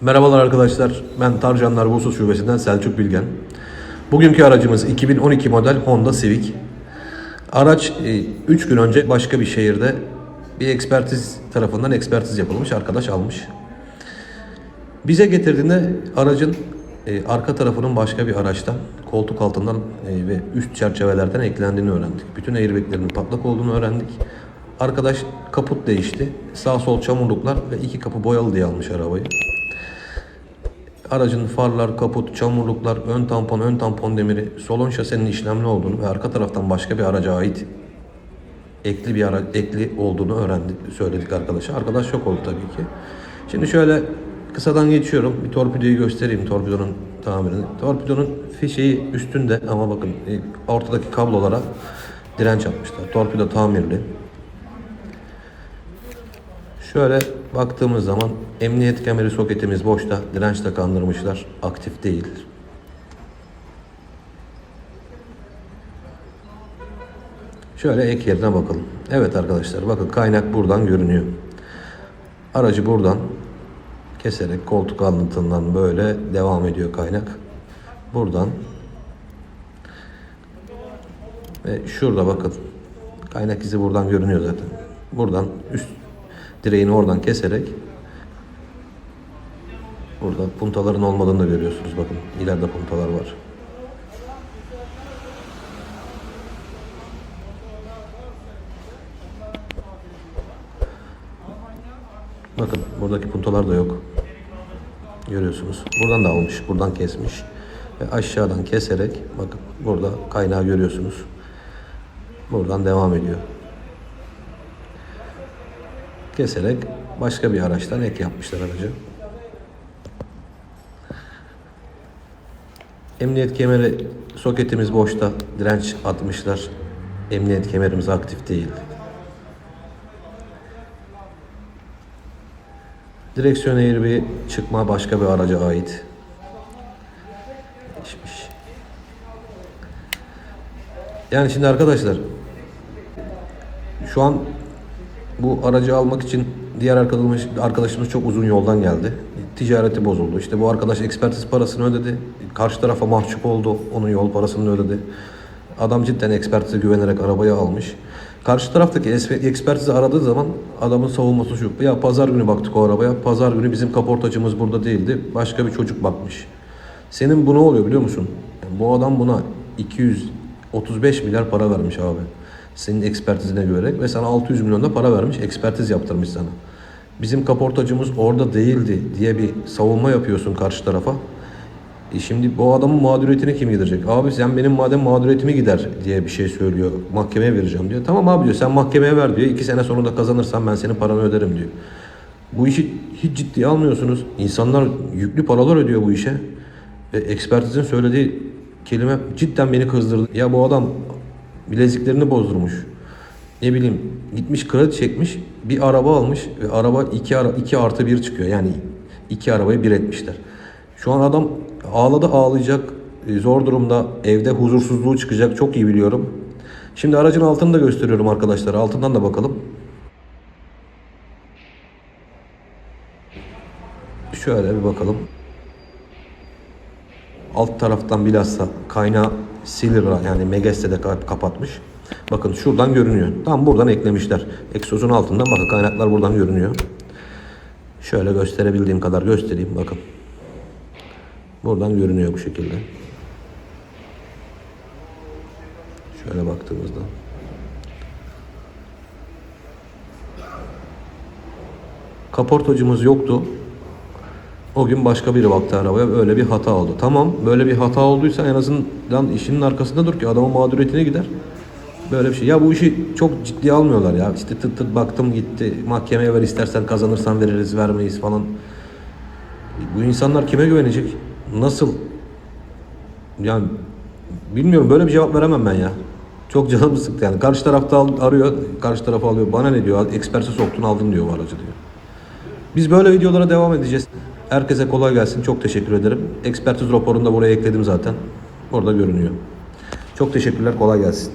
Merhabalar arkadaşlar. Ben Tarcanlar Bursa Şubesi'nden Selçuk Bilgen. Bugünkü aracımız 2012 model Honda Civic. Araç 3 gün önce başka bir şehirde bir ekspertiz tarafından ekspertiz yapılmış. Arkadaş almış. Bize getirdiğinde aracın e, arka tarafının başka bir araçtan, koltuk altından e, ve üst çerçevelerden eklendiğini öğrendik. Bütün airbaglerinin patlak olduğunu öğrendik. Arkadaş kaput değişti. Sağ sol çamurluklar ve iki kapı boyalı diye almış arabayı. Aracın farlar, kaput, çamurluklar, ön tampon, ön tampon demiri, solon şasenin işlemli olduğunu ve arka taraftan başka bir araca ait ekli bir ara, ekli olduğunu öğrendik, söyledik arkadaşa. Arkadaş şok oldu tabii ki. Şimdi şöyle kısadan geçiyorum. Bir torpidoyu göstereyim torpidonun tamirini. Torpidonun fişeği üstünde ama bakın e, ortadaki kablolara direnç atmışlar. Torpido tamirli. Şöyle baktığımız zaman emniyet kemeri soketimiz boşta. Direnç takandırmışlar. Aktif değil. Şöyle ek yerine bakalım. Evet arkadaşlar bakın kaynak buradan görünüyor. Aracı buradan keserek koltuk anlatından böyle devam ediyor kaynak. Buradan ve şurada bakın kaynak izi buradan görünüyor zaten. Buradan üst direğini oradan keserek burada puntaların olmadığını da görüyorsunuz. Bakın ileride puntalar var. Bakın buradaki puntalar da yok. Görüyorsunuz. Buradan da almış. Buradan kesmiş. Ve aşağıdan keserek bakın burada kaynağı görüyorsunuz. Buradan devam ediyor. Keserek başka bir araçtan ek yapmışlar aracı. Emniyet kemeri soketimiz boşta. Direnç atmışlar. Emniyet kemerimiz aktif değil. Direksiyon airbag'i çıkma başka bir araca ait. Değişmiş. Yani şimdi arkadaşlar şu an bu aracı almak için diğer arkadaşımız, arkadaşımız çok uzun yoldan geldi. Ticareti bozuldu. İşte bu arkadaş ekspertiz parasını ödedi. Karşı tarafa mahcup oldu. Onun yol parasını ödedi. Adam cidden ekspertize güvenerek arabayı almış. Karşı taraftaki ekspertizi aradığı zaman adamın savunması şu. Ya pazar günü baktık o arabaya. Pazar günü bizim kaportacımız burada değildi. Başka bir çocuk bakmış. Senin bu ne oluyor biliyor musun? Yani bu adam buna 235 milyar para vermiş abi. Senin ekspertizine güvenerek ve sana 600 milyon da para vermiş. Ekspertiz yaptırmış sana. Bizim kaportacımız orada değildi diye bir savunma yapıyorsun karşı tarafa. E şimdi bu adamın mağduriyetini kim giderecek? Abi sen benim madem mağduriyetimi gider diye bir şey söylüyor. Mahkemeye vereceğim diyor. Tamam abi diyor sen mahkemeye ver diyor. İki sene sonunda kazanırsan ben senin paranı öderim diyor. Bu işi hiç ciddiye almıyorsunuz. İnsanlar yüklü paralar ödüyor bu işe. Ve ekspertizin söylediği kelime cidden beni kızdırdı. Ya bu adam bileziklerini bozdurmuş. Ne bileyim gitmiş kredi çekmiş bir araba almış ve araba 2 ara, iki artı 1 çıkıyor. Yani iki arabayı bir etmişler. Şu an adam ağladı ağlayacak e, zor durumda evde huzursuzluğu çıkacak çok iyi biliyorum. Şimdi aracın altını da gösteriyorum arkadaşlar altından da bakalım. Şöyle bir bakalım. Alt taraftan bilhassa kaynağı Silira yani Megeste de ka- kapatmış. Bakın şuradan görünüyor. Tam buradan eklemişler. Egzozun altından bakın kaynaklar buradan görünüyor. Şöyle gösterebildiğim kadar göstereyim bakın. Buradan görünüyor bu şekilde. Şöyle baktığımızda. Kaportacımız yoktu. O gün başka biri baktı arabaya böyle bir hata oldu. Tamam böyle bir hata olduysa en azından işinin arkasında dur ki adamın mağduriyetine gider. Böyle bir şey. Ya bu işi çok ciddiye almıyorlar ya. İşte tıt tıt baktım gitti. Mahkemeye ver istersen kazanırsan veririz vermeyiz falan. Bu insanlar kime güvenecek? Nasıl? Yani bilmiyorum böyle bir cevap veremem ben ya. Çok canımı sıktı yani. Karşı tarafta arıyor, karşı tarafa alıyor. Bana ne diyor? Eksperse soktun aldın diyor aracı diyor. Biz böyle videolara devam edeceğiz. Herkese kolay gelsin. Çok teşekkür ederim. Ekspertiz raporunu da buraya ekledim zaten. Orada görünüyor. Çok teşekkürler. Kolay gelsin.